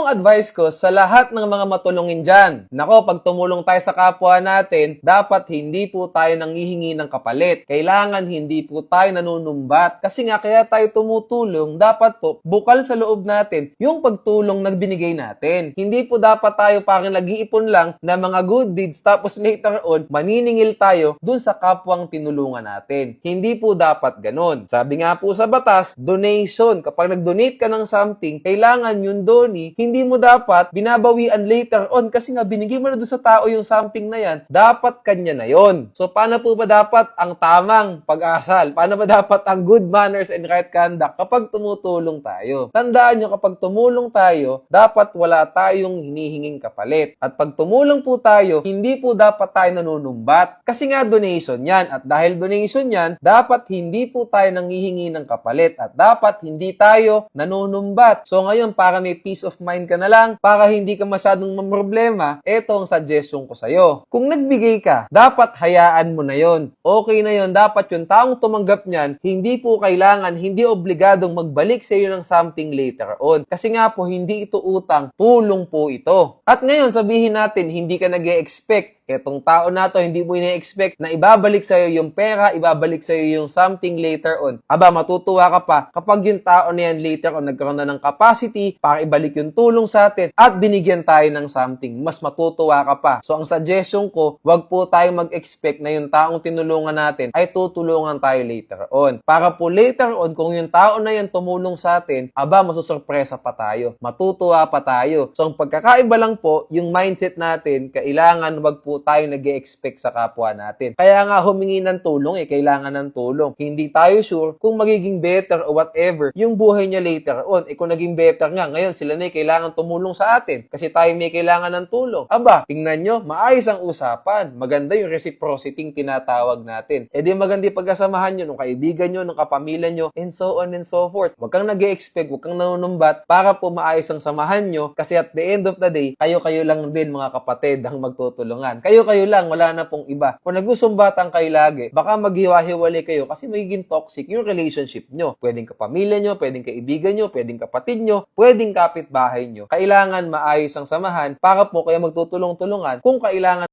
ang advice ko sa lahat ng mga matulungin dyan. Nako, pag tumulong tayo sa kapwa natin, dapat hindi po tayo nangihingi ng kapalit. Kailangan hindi po tayo nanunumbat. Kasi nga, kaya tayo tumutulong, dapat po bukal sa loob natin yung pagtulong na binigay natin. Hindi po dapat tayo parang nag-iipon lang ng mga good deeds tapos later on, maniningil tayo dun sa kapwang tinulungan natin. Hindi po dapat ganun. Sabi nga po sa batas, donation. Kapag nag-donate ka ng something, kailangan yung doni, hindi mo dapat binabawian later on kasi nga binigay mo na doon sa tao yung something na yan, dapat kanya na yon. So paano po ba dapat ang tamang pag-asal? Paano ba dapat ang good manners and right conduct kapag tumutulong tayo? Tandaan nyo kapag tumulong tayo, dapat wala tayong hinihinging kapalit. At pag tumulong po tayo, hindi po dapat tayo nanunumbat. Kasi nga donation yan. At dahil donation yan, dapat hindi po tayo nangihingi ng kapalit. At dapat hindi tayo nanunumbat. So ngayon, para may peace of mind ka na lang, para hindi ka masyadong mamroblema, eto ang suggestion ko sa'yo. Kung nagbigay ka, dapat hayaan mo na yon. Okay na yon. Dapat yung taong tumanggap niyan, hindi po kailangan, hindi obligadong magbalik sa iyo ng something later on. Kasi nga po, hindi ito utang, tulong po ito. At ngayon, sabihin natin, hindi ka nag expect Etong tao na to, hindi mo ina-expect na ibabalik sa'yo yung pera, ibabalik sa'yo yung something later on. Aba, matutuwa ka pa kapag yung tao na yan later on nagkaroon na ng capacity para ibalik yung tulong sa atin at binigyan tayo ng something. Mas matutuwa ka pa. So, ang suggestion ko, wag po tayo mag-expect na yung taong tinulungan natin ay tutulungan tayo later on. Para po later on, kung yung tao na yan tumulong sa atin, aba, masusurpresa pa tayo. Matutuwa pa tayo. So, ang pagkakaiba lang po, yung mindset natin, kailangan wag po tayo nag expect sa kapwa natin. Kaya nga humingi ng tulong eh, kailangan ng tulong. Hindi tayo sure kung magiging better or whatever yung buhay niya later on. Eh kung naging better nga, ngayon sila na eh, kailangan tumulong sa atin kasi tayo may kailangan ng tulong. Aba, tingnan nyo, maayos ang usapan. Maganda yung reciprocity tinatawag natin. Eh di maganda pagkasamahan nyo, nung kaibigan nyo, nung kapamilya nyo, and so on and so forth. Huwag kang nag expect huwag kang nanunumbat para po maayos ang samahan nyo kasi at the end of the day, kayo-kayo lang din mga kapatid ang magtutulungan kayo-kayo lang, wala na pong iba. Kung nagsusumbatan kayo lagi, baka maghiwa-hiwalay kayo kasi magiging toxic yung relationship nyo. Pwedeng kapamilya nyo, pwedeng kaibigan nyo, pwedeng kapatid nyo, pwedeng kapitbahay nyo. Kailangan maayos ang samahan para po kayo magtutulong-tulungan kung kailangan